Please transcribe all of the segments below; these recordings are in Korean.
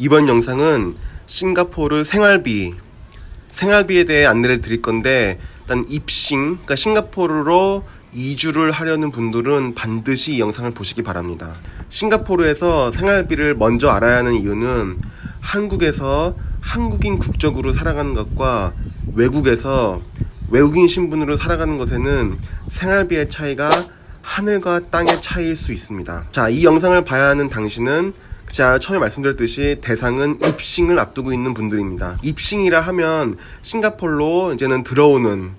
이번 영상은 싱가포르 생활비, 생활비에 대해 안내를 드릴 건데, 일단 입싱, 그러니까 싱가포르로 이주를 하려는 분들은 반드시 이 영상을 보시기 바랍니다. 싱가포르에서 생활비를 먼저 알아야 하는 이유는 한국에서 한국인 국적으로 살아가는 것과 외국에서 외국인 신분으로 살아가는 것에는 생활비의 차이가 하늘과 땅의 차이일 수 있습니다. 자, 이 영상을 봐야 하는 당신은 제가 처음에 말씀드렸듯이 대상은 입싱을 앞두고 있는 분들입니다. 입싱이라 하면 싱가폴로 이제는 들어오는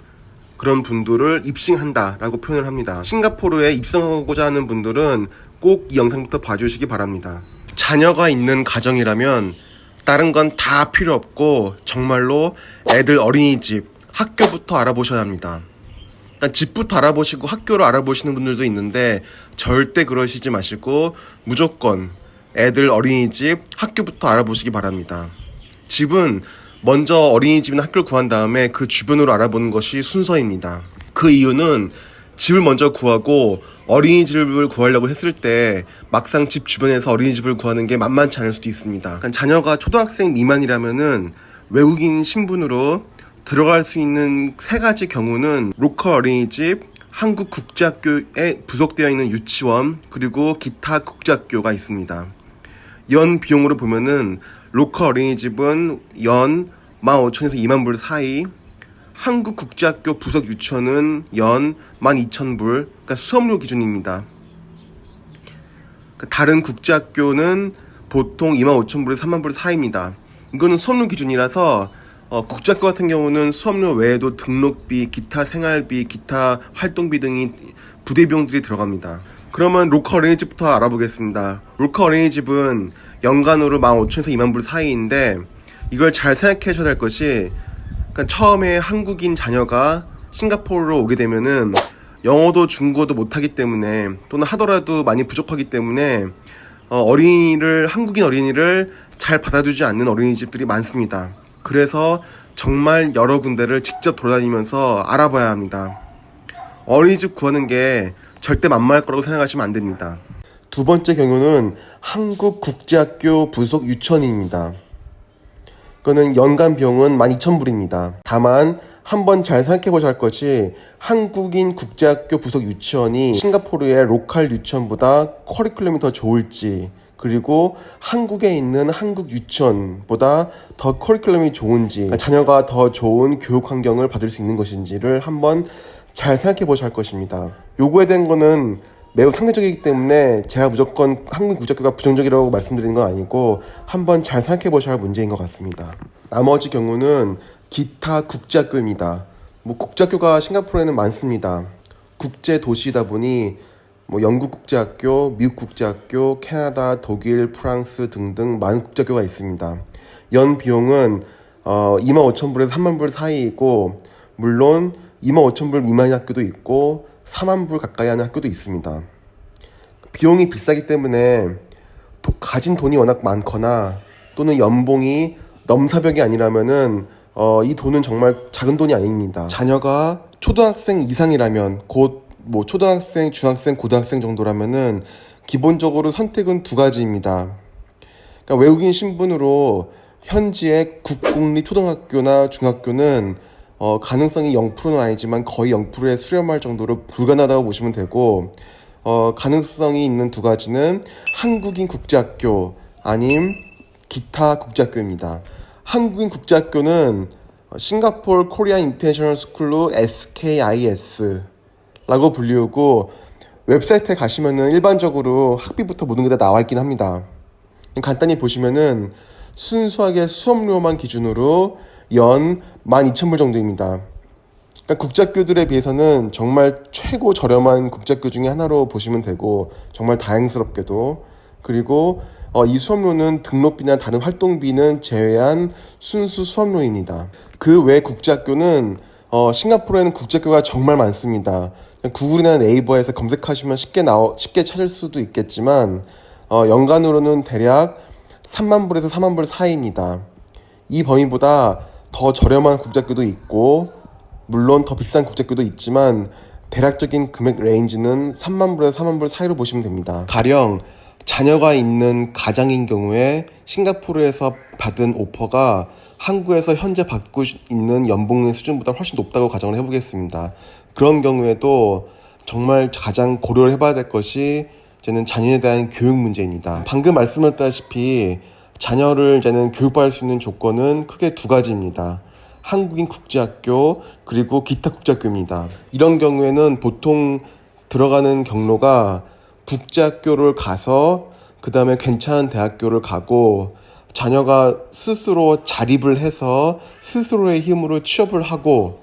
그런 분들을 입싱한다라고 표현을 합니다. 싱가포르에 입성하고자 하는 분들은 꼭 이 영상부터 봐주시기 바랍니다. 자녀가 있는 가정이라면 다른 건 다 필요 없고 정말로 애들 어린이집, 학교부터 알아보셔야 합니다. 일단 집부터 알아보시고 학교를 알아보시는 분들도 있는데 절대 그러시지 마시고 무조건 애들 어린이집, 학교부터 알아보시기 바랍니다. 집은 먼저 어린이집이나 학교를 구한 다음에 그 주변으로 알아보는 것이 순서입니다. 그 이유는 집을 먼저 구하고 어린이집을 구하려고 했을 때 막상 집 주변에서 어린이집을 구하는 게 만만치 않을 수도 있습니다. 그러니까 자녀가 초등학생 미만이라면은 외국인 신분으로 들어갈 수 있는 세 가지 경우는 로컬 어린이집, 한국 국제학교에 부속되어 있는 유치원, 그리고 기타 국제학교가 있습니다. 연 비용으로 보면은 로컬 어린이집은 연 15,000에서 2만 불 사이, 한국 국제학교 부속 유치원은 연 12,000불, 그러니까 수업료 기준입니다. 그 다른 국제학교는 보통 25,000불에서 3만 불 사이입니다. 이거는 수업료 기준이라서 어, 국제학교 같은 경우는 수업료 외에도 등록비, 기타 생활비, 기타 활동비 등이 부대 비용들이 들어갑니다. 그러면 로컬 어린이집부터 알아보겠습니다. 로컬 어린이집은 연간으로 15,000에서 2만 불 사이인데 이걸 잘 생각하셔야 될 것이 그러니까 처음에 한국인 자녀가 싱가포르로 오게 되면은 영어도 중국어도 못하기 때문에 또는 하더라도 많이 부족하기 때문에 어, 어린이를 한국인 어린이를 잘 받아주지 않는 어린이집들이 많습니다. 그래서 정말 여러 군데를 직접 돌아다니면서 알아봐야 합니다. 어린이집 구하는 게 절대 만만할 거라고 생각하시면 안 됩니다. 두 번째 경우는 한국국제학교 부속 유치원입니다. 그거는 연간 비용은 12,000불입니다. 다만 한번 잘 생각해 보셔야 할 것이 한국인 국제학교 부속 유치원이 싱가포르의 로컬 유치원보다 커리큘럼이 더 좋을지 그리고 한국에 있는 한국 유치원보다 더 커리큘럼이 좋은지 자녀가 더 좋은 교육 환경을 받을 수 있는 것인지를 한번 잘 생각해 보셔야 할 것입니다. 요구에 대한 거는 매우 상대적이기 때문에 제가 무조건 한국 국제학교가 부정적이라고 말씀드리는 건 아니고 한번 잘 생각해 보셔야 할 문제인 것 같습니다. 나머지 경우는 기타 국제학교입니다. 뭐 국제학교가 싱가포르에는 많습니다. 국제 도시이다 보니 뭐 영국 국제학교, 미국 국제학교, 캐나다, 독일, 프랑스 등등 많은 국제학교가 있습니다. 연 비용은 어 25,000불에서 3만 불 사이이고 물론 25,000불 미만의 학교도 있고 4만 불 가까이 하는 학교도 있습니다. 비용이 비싸기 때문에 도- 가진 돈이 워낙 많거나 또는 연봉이 넘사벽이 아니라면은 어, 이 돈은 정말 작은 돈이 아닙니다. 자녀가 초등학생 이상이라면 곧 뭐 초등학생, 중학생, 고등학생 정도라면은 기본적으로 선택은 두 가지입니다. 그러니까 외국인 신분으로 현지의 국공립 초등학교나 중학교는 어, 가능성이 0%는 아니지만 거의 0%에 수렴할 정도로 불가능하다고 보시면 되고 어, 가능성이 있는 두 가지는 한국인 국제학교 아님 기타 국제학교입니다. 한국인 국제학교는 어, 싱가포르 코리안 인터내셔널 스쿨로 SKIS 라고 불리우고 웹사이트에 가시면은 일반적으로 학비부터 모든 게 다 나와 있긴 합니다. 간단히 보시면은 순수하게 수업료만 기준으로 연 12,000불 정도입니다. 그러니까 국제학교들에 비해서는 정말 최고 저렴한 국제학교 중에 하나로 보시면 되고 정말 다행스럽게도 그리고 어, 이 수업료는 등록비나 다른 활동비는 제외한 순수 수업료입니다. 그 외 국제학교는 어, 싱가포르에는 국제학교가 정말 많습니다. 구글이나 네이버에서 검색하시면 쉽게 나오 쉽게 찾을 수도 있겠지만 어, 연간으로는 대략 3만 불에서 4만 불 사이입니다. 이 범위보다 더 저렴한 국제학교도 있고 물론 더 비싼 국제학교도 있지만 대략적인 금액 레인지는 3만 불에서 4만 불 사이로 보시면 됩니다. 가령 자녀가 있는 가장인 경우에 싱가포르에서 받은 오퍼가 한국에서 현재 받고 있는 연봉의 수준보다 훨씬 높다고 가정을 해보겠습니다. 그런 경우에도 정말 가장 고려를 해봐야 될 것이 이제는 자녀에 대한 교육 문제입니다. 방금 말씀드렸다시피 자녀를 이제는 교육받을 수 있는 조건은 크게 두 가지입니다. 한국인 국제학교 그리고 기타 국제학교입니다. 이런 경우에는 보통 들어가는 경로가 국제학교를 가서 그 다음에 괜찮은 대학교를 가고 자녀가 스스로 자립을 해서 스스로의 힘으로 취업을 하고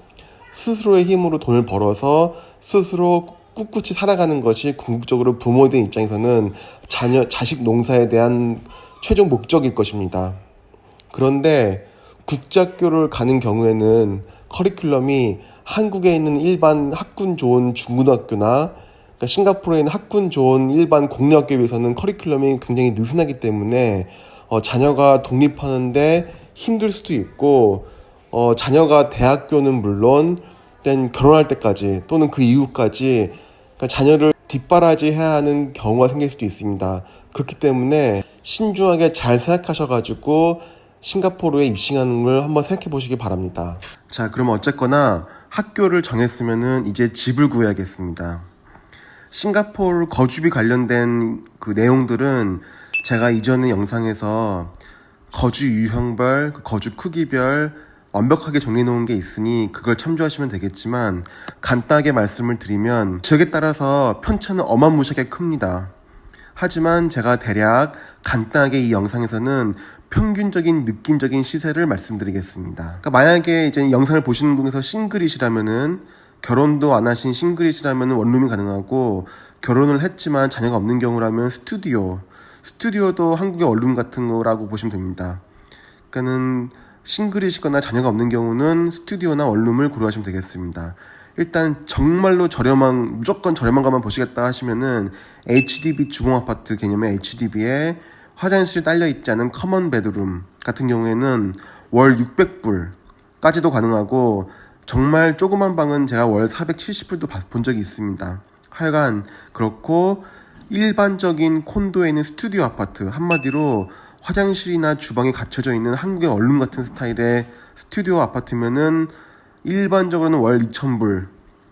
스스로의 힘으로 돈을 벌어서 스스로 꿋꿋이 살아가는 것이 궁극적으로 부모된 입장에서는 자녀 자식 농사에 대한 최종 목적일 것입니다. 그런데 국제학교를 가는 경우에는 커리큘럼이 한국에 있는 일반 학군 좋은 중고등학교나 그러니까 싱가포르에 있는 학군 좋은 일반 공립학교에 비해서는 커리큘럼이 굉장히 느슨하기 때문에 어, 자녀가 독립하는데 힘들 수도 있고 어, 자녀가 대학교는 물론 땐 결혼할 때까지 또는 그 이후까지 그러니까 자녀를 뒷바라지해야 하는 경우가 생길 수도 있습니다. 그렇기 때문에 신중하게 잘 생각하셔가지고 싱가포르에 입싱하는 걸 한번 생각해 보시기 바랍니다. 자, 그럼 어쨌거나 학교를 정했으면은 이제 집을 구해야겠습니다. 싱가포르 거주비 관련된 그 내용들은 제가 이전의 영상에서 거주 유형별, 그 거주 크기별 완벽하게 정리해 놓은 게 있으니 그걸 참조하시면 되겠지만 간단하게 말씀을 드리면 지역에 따라서 편차는 어마무시하게 큽니다. 하지만 제가 대략 간단하게 이 영상에서는 평균적인 느낌적인 시세를 말씀드리겠습니다. 그러니까 만약에 이제 이 영상을 보시는 분에서 싱글이시라면은 결혼도 안 하신 싱글이시라면 원룸이 가능하고 결혼을 했지만 자녀가 없는 경우라면 스튜디오 스튜디오도 한국의 원룸 같은 거라고 보시면 됩니다. 그러니까는 싱글이시거나 자녀가 없는 경우는 스튜디오나 원룸을 고려하시면 되겠습니다. 일단 정말로 저렴한 무조건 저렴한 것만 보시겠다 하시면은 HDB 주공 아파트 개념의 HDB에 화장실 딸려 있지 않은 커먼 베드룸 같은 경우에는 월 600불까지도 가능하고 정말 조그만 방은 제가 월 470불도 본 적이 있습니다. 하여간 그렇고 일반적인 콘도에 있는 스튜디오 아파트 한마디로 화장실이나 주방이 갖춰져 있는 한국의 원룸 같은 스타일의 스튜디오 아파트면은 일반적으로는 월 2,000불,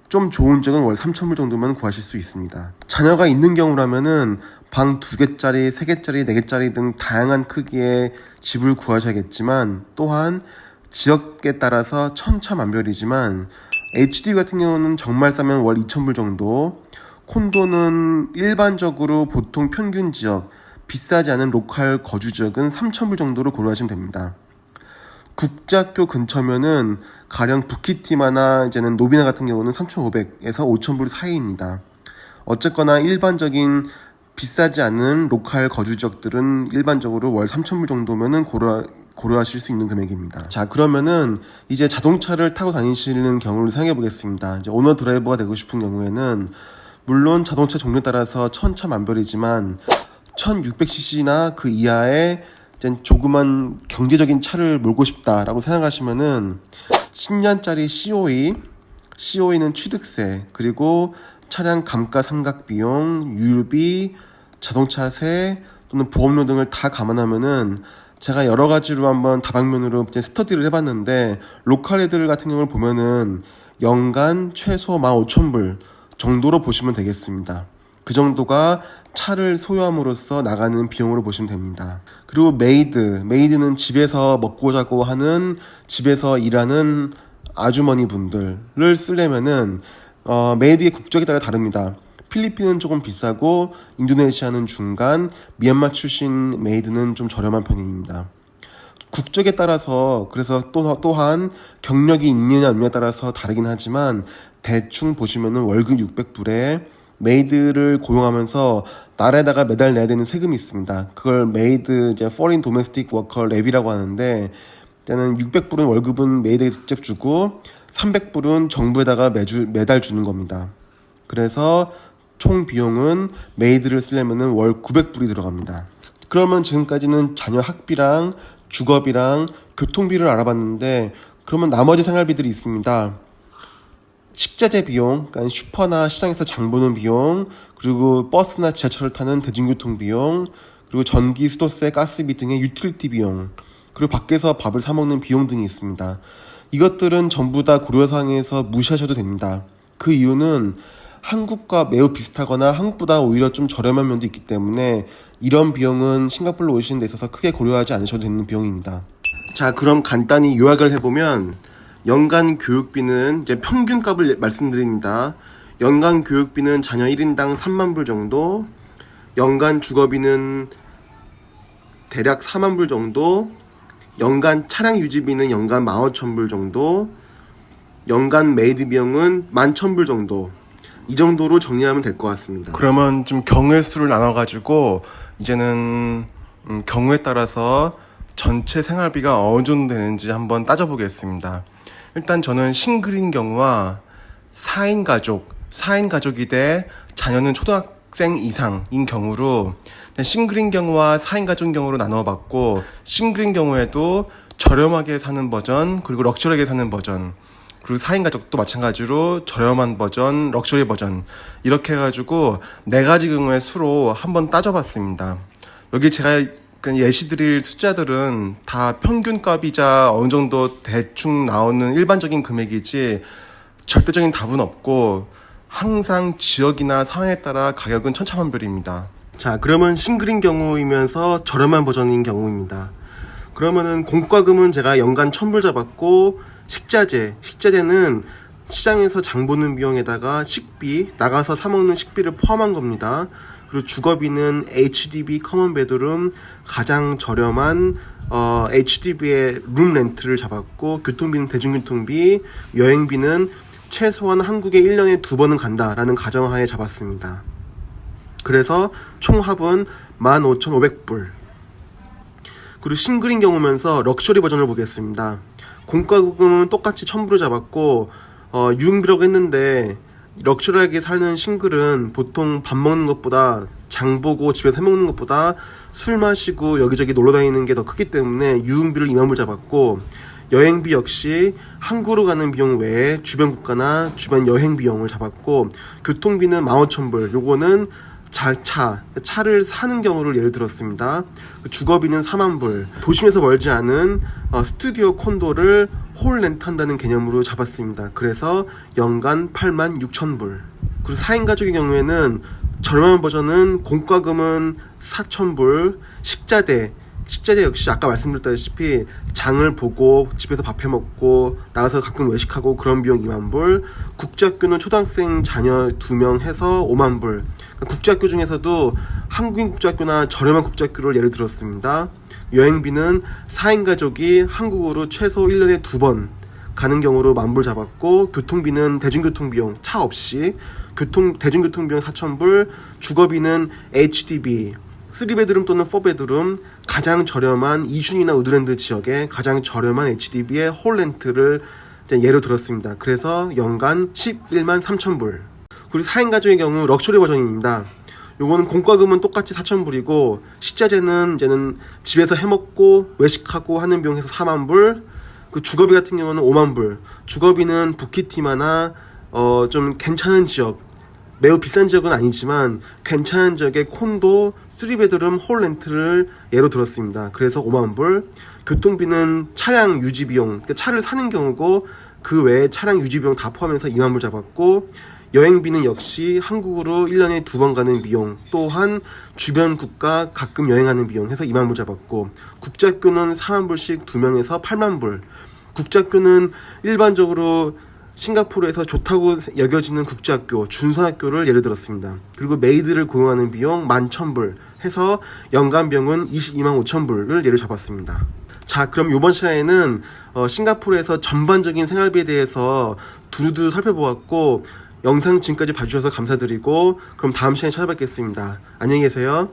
좀 좋은 적은 월 3,000불 정도면 구하실 수 있습니다. 자녀가 있는 경우라면은 방 두 개짜리, 세 개짜리, 네 개짜리 등 다양한 크기의 집을 구하셔야겠지만 또한 지역에 따라서 천차만별이지만 HD 같은 경우는 정말 싸면 월 2,000불 정도, 콘도는 일반적으로 보통 평균 지역, 비싸지 않은 로컬 거주 지역은 3,000불 정도로 고려하시면 됩니다. 국제학교 근처면은 가령 부키티마나 이제는 노비나 같은 경우는 3,500에서 5,000불 사이입니다. 어쨌거나 일반적인 비싸지 않은 로컬 거주 지역들은 일반적으로 월 3,000불 정도면은 고려 고려하실 수 있는 금액입니다. 자, 그러면은 이제 자동차를 타고 다니시는 경우를 생각해 보겠습니다. 이제 오너 드라이버가 되고 싶은 경우에는 물론 자동차 종류에 따라서 천차만별이지만 1600cc나 그 이하의 조그만 경제적인 차를 몰고 싶다라고 생각하시면은 10년짜리 COE, COE는 취득세, 그리고 차량 감가상각 비용, 유류비, 자동차세 또는 보험료 등을 다 감안하면은 제가 여러 가지로 한번 다방면으로 이제 스터디를 해봤는데 로컬 애들 같은 경우를 보면은 연간 최소 15,000불 정도로 보시면 되겠습니다. 그 정도가 차를 소유함으로써 나가는 비용으로 보시면 됩니다. 그리고 메이드, 메이드는 집에서 먹고 자고 하는 집에서 일하는 아주머니 분들을 쓰려면은 어, 메이드의 국적에 따라 다릅니다. 필리핀은 조금 비싸고 인도네시아는 중간, 미얀마 출신 메이드는 좀 저렴한 편입니다. 국적에 따라서 그래서 또 또한 경력이 있느냐 없느냐에 따라서 다르긴 하지만 대충 보시면은 월급 600불에 메이드를 고용하면서 나라에다가 매달 내야 되는 세금이 있습니다. 그걸 메이드 이제 foreign domestic worker 랩이라고 하는데 때는 600불은 월급은 메이드에 직접 주고 300불은 정부에다가 매주 매달 주는 겁니다. 그래서 총 비용은 메이드를 쓰려면은 월 900불이 들어갑니다. 그러면 지금까지는 자녀 학비랑 주거비랑 교통비를 알아봤는데 그러면 나머지 생활비들이 있습니다. 식자재 비용, 그러니까 슈퍼나 시장에서 장 보는 비용, 그리고 버스나 지하철을 타는 대중교통 비용, 그리고 전기, 수도세, 가스비 등의 유틸리티 비용, 그리고 밖에서 밥을 사 먹는 비용 등이 있습니다. 이것들은 전부 다 고려사항에서 무시하셔도 됩니다. 그 이유는 한국과 매우 비슷하거나 한국보다 오히려 좀 저렴한 면도 있기 때문에 이런 비용은 싱가포르로 오시는 데 있어서 크게 고려하지 않으셔도 되는 비용입니다. 자, 그럼 간단히 요약을 해보면 연간 교육비는 이제 평균 값을 말씀드립니다. 연간 교육비는 자녀 1인당 3만 불 정도, 연간 주거비는 대략 4만 불 정도, 연간 차량 유지비는 연간 15,000불 정도, 연간 메이드 비용은 11,000불 정도. 이 정도로 정리하면 될 것 같습니다. 그러면 좀 경우의 수를 나눠가지고 이제는 음, 경우에 따라서 전체 생활비가 어느 정도 되는지 한번 따져보겠습니다. 일단 저는 싱글인 경우와 4인 가족, 4인 가족이 돼 자녀는 초등학생 이상인 경우로 싱글인 경우와 4인 가족 경우로 나눠봤고 싱글인 경우에도 저렴하게 사는 버전 그리고 럭셔리하게 사는 버전 그리고 4인 가족도 마찬가지로 저렴한 버전, 럭셔리 버전 이렇게 해가지고 네 가지 경우의 수로 한번 따져봤습니다. 여기 제가 그 예시 드릴 숫자들은 다 평균 값이자 어느 정도 대충 나오는 일반적인 금액이지 절대적인 답은 없고 항상 지역이나 상황에 따라 가격은 천차만별입니다. 자, 그러면 싱글인 경우이면서 저렴한 버전인 경우입니다. 그러면은 공과금은 제가 연간 1000불 잡았고 식자재, 식자재는 시장에서 장 보는 비용에다가 식비, 나가서 사 먹는 식비를 포함한 겁니다. 그리고 주거비는 HDB 커먼 베드룸 가장 저렴한 어, HDB의 룸 렌트를 잡았고 교통비는 대중교통비, 여행비는 최소한 한국에 1년에 두 번은 간다라는 가정하에 잡았습니다. 그래서 총 합은 15,500불. 그리고 싱글인 경우면서 럭셔리 버전을 보겠습니다. 공과금은 똑같이 1000불을 잡았고 어, 유흥비라고 했는데 럭셔리하게 사는 싱글은 보통 밥 먹는 것보다 장 보고 집에서 해 먹는 것보다 술 마시고 여기저기 놀러 다니는 게 더 크기 때문에 유흥비를 2만 불 잡았고 여행비 역시 항구로 가는 비용 외에 주변 국가나 주변 여행 비용을 잡았고 교통비는 15,000불. 요거는 자 차 차를 사는 경우를 예를 들었습니다. 주거비는 4만 불. 도심에서 멀지 않은 어, 스튜디오 콘도를 홀 렌트한다는 개념으로 잡았습니다. 그래서 연간 8만 6천 불. 그리고 4인 가족의 경우에는 저렴한 버전은 공과금은 4천 불, 식자재 식자재 역시 아까 말씀드렸다시피 장을 보고 집에서 밥해 먹고 나가서 가끔 외식하고 그런 비용 2만 불 국제학교는 초등학생 자녀 2명 해서 5만 불. 그러니까 국제학교 중에서도 한국인 국제학교나 저렴한 국제학교를 예를 들었습니다. 여행비는 4인 가족이 한국으로 최소 1년에 두 번 가는 경우로 만불 잡았고 교통비는 대중교통 비용 차 없이 교통 대중교통 비용 4,000불 주거비는 HDB 3베드룸 또는 4베드룸 가장 저렴한 이준이나 우드랜드 지역의 가장 저렴한 HDB의 홀 렌트를 이제 예로 들었습니다. 그래서 연간 11만 3천 불. 그리고 4인 가족의 경우 럭셔리 버전입니다. 요거는 공과금은 똑같이 4,000불이고 식자재는 이제는 집에서 해먹고 외식하고 하는 비용에서 4만 불. 그 주거비 같은 경우는 5만 불. 주거비는 부키티마나 어 좀 괜찮은 지역 매우 비싼 지역은 아니지만 괜찮은 지역의 콘도 3베드룸 홀 렌트를 예로 들었습니다. 그래서 5만 불. 교통비는 차량 유지 비용, 그러니까 차를 사는 경우고 그 외에 차량 유지 비용 다 포함해서 2만 불 잡았고 여행비는 역시 한국으로 1년에 두 번 가는 비용, 또한 주변 국가 가끔 여행하는 비용 해서 2만 불 잡았고 국제학교는 4만 불씩 두 명에서 8만 불. 국제학교는 일반적으로 싱가포르에서 좋다고 여겨지는 국제학교, 준선학교를 예를 들었습니다. 그리고 메이드를 고용하는 비용 11,000불 해서 연간 비용은 22만 5천불을 예를 잡았습니다. 자, 그럼 이번 시간에는 어, 싱가포르에서 전반적인 생활비에 대해서 두루두루 살펴보았고 영상 지금까지 봐주셔서 감사드리고 그럼 다음 시간에 찾아뵙겠습니다. 안녕히 계세요.